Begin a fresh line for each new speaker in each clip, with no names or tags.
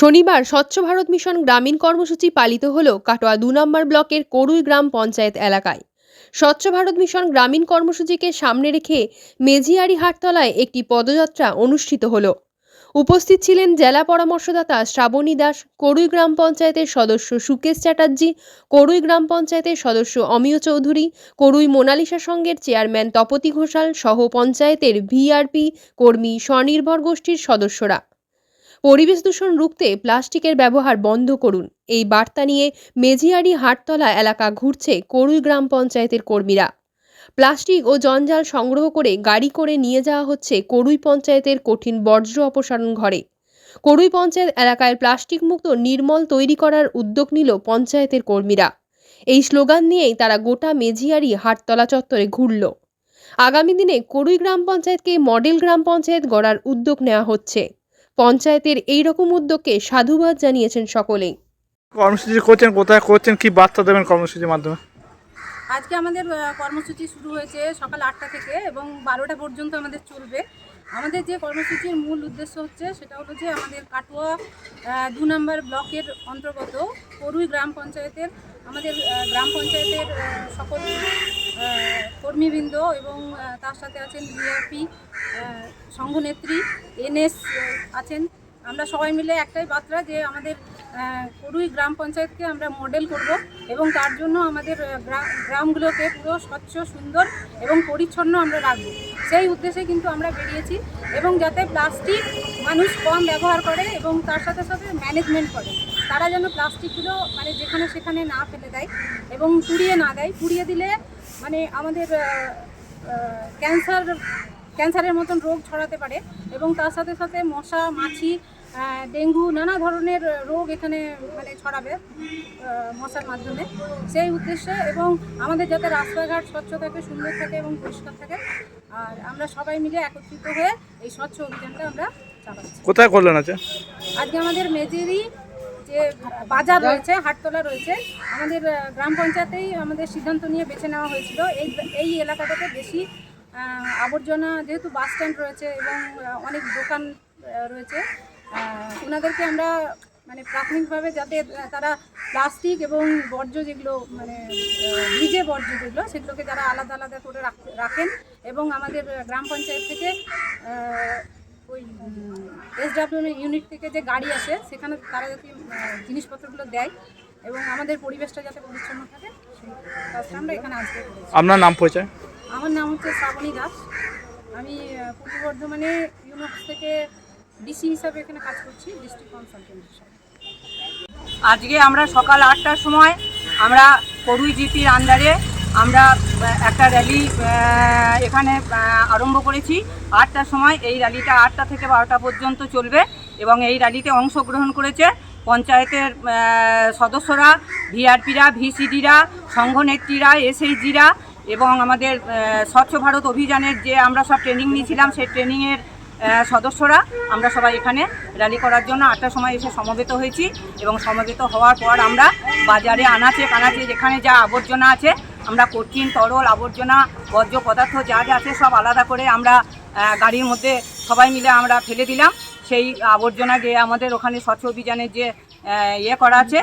শনিবার স্বচ্ছ ভারত মিশন গ্রামীণ কর্মসূচি পালিত হল কাটোয়া দু নম্বর ব্লকের করুই গ্রাম পঞ্চায়েত এলাকায়। স্বচ্ছ ভারত মিশন গ্রামীণ কর্মসূচিকে সামনে রেখে মেঝিয়ারি হাটতলায় একটি পদযাত্রা অনুষ্ঠিত হল। উপস্থিত ছিলেন জেলা পরামর্শদাতা শ্রাবণী দাস করুই গ্রাম পঞ্চায়েতের সদস্য সুকেশ চ্যাটার্জি করুই গ্রাম পঞ্চায়েতের সদস্য অমিয় চৌধুরী করুই মোনালিসা সংঘের চেয়ারম্যান তপতি ঘোষাল সহ পঞ্চায়েতের ভিআরপি কর্মী স্বনির্ভর গোষ্ঠীর সদস্যরা। পরিবেশ দূষণ রুখতে প্লাস্টিকের ব্যবহার বন্ধ করুন। এই বার্তা নিয়ে মেঝিয়ারি হাটতলা এলাকা ঘুরছে করুই গ্রাম পঞ্চায়েতের কর্মীরা। প্লাস্টিক ও জঞ্জাল সংগ্রহ করে গাড়ি করে নিয়ে যাওয়া হচ্ছে করুই পঞ্চায়েতের কঠিন বর্জ্য অপসারণ ঘরে। করুই পঞ্চায়েত এলাকায় প্লাস্টিক মুক্ত নির্মল তৈরি করার উদ্যোগ নিল পঞ্চায়েতের কর্মীরা। এই স্লোগান নিয়েই তারা গোটা মেঝিয়ারি হাটতলা চত্বরে ঘুরল। আগামী দিনে করুই গ্রাম পঞ্চায়েতকে মডেল গ্রাম পঞ্চায়েত গড়ার উদ্যোগ নেওয়া হচ্ছে। পঞ্চায়েতের এই রকম উদ্যোগকে সাধুবাদ জানিয়েছেন সকলেই।
কর্মসূচি করছেন কোথায় করছেন কি বার্তা দেবেন কর্মসূচির মাধ্যমে?
আজকে আমাদের কর্মসূচি শুরু হয়েছে সকাল আটটা থেকে এবং বারোটা পর্যন্ত আমাদের চলবে। আমাদের যে কর্মসূচির মূল উদ্দেশ্য হচ্ছে সেটা হলো যে আমাদের কাটোয়া দু নম্বর ব্লকের অন্তর্গত করুই গ্রাম পঞ্চায়েতের আমাদের গ্রাম পঞ্চায়েতের সকল কর্মীবৃন্দ এবং তার সাথে আছেন বিআরপি সংঘনেত্রী, এনএস আছেন। আমরা সবাই মিলে একটাই বার্তা যে আমাদের করুই গ্রাম পঞ্চায়েতকে আমরা মডেল করব এবং তার জন্য আমাদের গ্রামগুলোকে পুরো স্বচ্ছ, সুন্দর এবং পরিচ্ছন্ন আমরা রাখব। সেই উদ্দেশ্যে কিন্তু আমরা বেরিয়েছি এবং যাতে প্লাস্টিক মানুষ কম ব্যবহার করে এবং তার সাথে সাথে ম্যানেজমেন্ট করে। তারা যেন প্লাস্টিকগুলো মানে যেখানে সেখানে না ফেলে দেয় এবং পুড়িয়ে না দেয়। পুড়িয়ে দিলে মানে আমাদের ক্যান্সার ক্যান্সারের মতন রোগ ছড়াতে পারে এবং তার সাথে সাথে মশা মাছি ডেঙ্গু নানা ধরনের রোগ এখানে মানে ছড়াবে মশার মাধ্যমে। সেই উদ্দেশ্যে এবং আমাদের যাতে রাস্তাঘাট স্বচ্ছ থাকে সুন্দর থাকে এবং পরিষ্কার থাকে আর আমরা সবাই মিলে একত্রিত হয়ে এই স্বচ্ছ অভিযানটা আমরা চালাচ্ছি।
কোথায় করলেন আছে
আজকে আমাদের মেজেরি যে বাজার রয়েছে হাটতলা রয়েছে আমাদের গ্রাম পঞ্চায়েতেই আমাদের সিদ্ধান্ত নিয়ে বেছে নেওয়া হয়েছিল। এই এই এলাকাটাতে বেশি আবর্জনা যেহেতু বাস স্ট্যান্ড রয়েছে এবং অনেক দোকান রয়েছে ওনাদেরকে আমরা মানে প্রাথমিকভাবে যাতে তারা প্লাস্টিক এবং বর্জ্য যেগুলো মানে ভিজে বর্জ্য যেগুলো, সেগুলোকে তারা আলাদা আলাদা করে রাখ- রাখেন এবং আমাদের গ্রাম পঞ্চায়েত থেকে ওই এসডাব্লিউ ইউনিট থেকে যে গাড়ি আসে, সেখানে তারা যাতে জিনিসপত্রগুলো দেয় এবং আমাদের পরিবেশটা যাতে পরিচ্ছন্ন থাকে, সেই কাজটা আমরা এখানে আজকে
আপনার নাম পরিচয়?
আমার নাম হচ্ছে শ্রাবণী দাস। আমি পূর্ব বর্ধমানে ইউনিট থেকে ডিসি হিসাবে এখানে কাজ করছি, ডিস্ট্রিক্ট কনসালটেন্ট হিসাবে।
আজকে আমরা সকাল আটটার সময় আমরা করুই জিপির আন্ডারে আমরা একটা র্যালি এখানে আরম্ভ করেছি। আটটার সময় এই র্যালিটা আটটা থেকে বারোটা পর্যন্ত চলবে এবং এই র্যালিতে অংশগ্রহণ করেছে পঞ্চায়েতের সদস্যরা, ভিআরপিরা, ভিসিডিরা, সংঘনেত্রীরা, এসএইচজিরা এবং আমাদের স্বচ্ছ ভারত অভিযানের যে আমরা সব ট্রেনিং নিয়েছিলাম, সেই ট্রেনিংয়ের সদস্যরা আমরা সবাই এখানে র্যালি করার জন্য আটটার সময় এসে সমবেত হয়েছি এবং সমবেত হওয়ার পর আমরা বাজারে আনাচে কানাচে যেখানে যা আবর্জনা আছে, আমরা কঠিন, তরল আবর্জনা, বর্জ্য পদার্থ যা যা আছে সব আলাদা করে আমরা গাড়ির মধ্যে সবাই মিলে আমরা ফেলে দিলাম। সেই আবর্জনা গিয়ে আমাদের ওখানে স্বচ্ছ অভিযানের যে ইয়ে করা আছে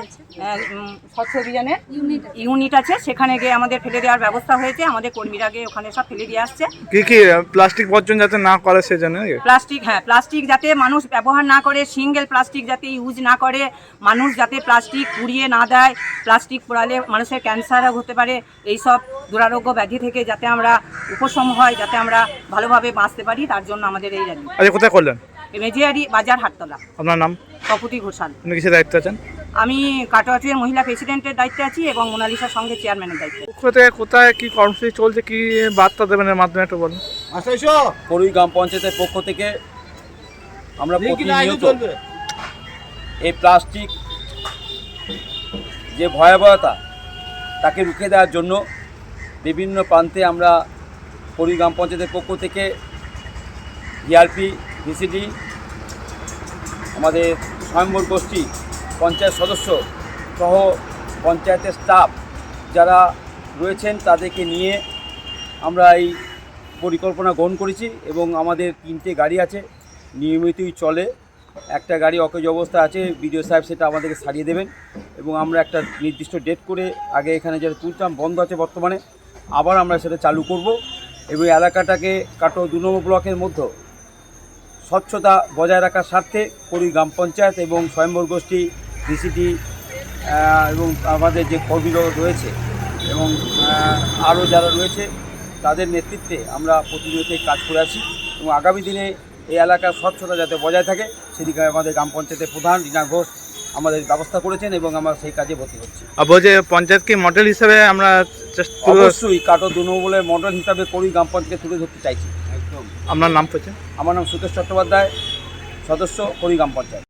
স্বচ্ছ অভিযানের
ইউনিট
ইউনিট আছে সেখানে গিয়ে আমাদের ফেলে দেওয়ার ব্যবস্থা হয়েছে আমাদের কর্মীরা গিয়ে ওখানে সব ফেলে দিয়ে আসছে।
কি কি প্লাস্টিক বর্জন যাতে না করে সেজন্য?
প্লাস্টিক হ্যাঁ প্লাস্টিক যাতে মানুষ ব্যবহার না করে সিঙ্গেল প্লাস্টিক যাতে ইউজ না করে মানুষ যাতে প্লাস্টিক পুড়িয়ে না দেয় প্লাস্টিক পোড়ালে মানুষের ক্যান্সারও হতে পারে এই সব দুরারোগ্য ব্যাধি থেকে যাতে আমরা উপশম হয় যাতে আমরা ভালোভাবে বাঁচতে পারি তার জন্য আমাদের এই র্যালি
আচ্ছা কোথায় করলেন?
মেজিয়ারি বাজার হাটতলা।
আপনার নাম?
কপুতি ঘোষাল।
আপনি কিসের দায়িত্ব আছেন?
আমি কাটোয়াটির মহিলা প্রেসিডেন্টের দায়িত্বে আছি এবং মোনালিসা সঙ্গে চেয়ারম্যানের দায়িত্বে
পক্ষ থেকে কোথায় কি কর্মসূচি চলছে কি বার্তা দেবেন এর মাধ্যমে একটু বলুন।
করুই গ্রাম পঞ্চায়েতের পক্ষ থেকে আমরা প্রতিনিয়ত এই প্লাস্টিক যে ভয়াবহতা তাকে রুখে দেওয়ার জন্য বিভিন্ন প্রান্তে আমরা করুই গ্রাম পঞ্চায়েতের পক্ষ থেকে ভিআরপি ভিসিডি আমাদের স্বয়ম্বর গোষ্ঠী, পঞ্চায়েত সদস্য সহ পঞ্চায়েতের স্টাফ যারা রয়েছেন তাদেরকে নিয়ে আমরা এই পরিকল্পনা গ্রহণ করেছি এবং আমাদের তিনটে গাড়ি আছে। নিয়মিতই চলে। একটা গাড়ি অকেজ অবস্থা আছে, বিডিও সাহেব সেটা আমাদেরকে সারিয়ে দেবেন এবং আমরা একটা নির্দিষ্ট ডেট করে আগে এখানে যেটা তুলতাম বন্ধ আছে বর্তমানে, আবার আমরা সেটা চালু করব এবং এলাকাটাকে কাটো দু নম্বর ব্লকের মধ্যে স্বচ্ছতা বজায় রাখার স্বার্থে করি গ্রাম পঞ্চায়েত এবং স্বয়ম্বর গোষ্ঠী ডিসিটি এবং আমাদের যে কর্মীরা রয়েছে এবং আরও যারা রয়েছে তাদের নেতৃত্বে আমরা প্রতিনিয়ত কাজ করে আছি এবং আগামী দিনে এই এলাকার স্বচ্ছতা যাতে বজায় থাকে সেদিকে আমাদের গ্রাম পঞ্চায়েতের প্রধান রীনা ঘোষ আমাদের ব্যবস্থা করেছেন এবং আমরা সেই কাজে ভর্তি হচ্ছি।
বলছে পঞ্চায়েতকে মডেল হিসাবে আমরা
অবশ্যই কাটো নম্বরের মডেল হিসাবে করি গ্রাম পঞ্চায়েত তুলে ধরতে চাইছি।
আপনার নাম পেয়েছেন
আমার নাম সুকেশ চট্টোপাধ্যায় সদস্য করি গ্রাম পঞ্চায়েত।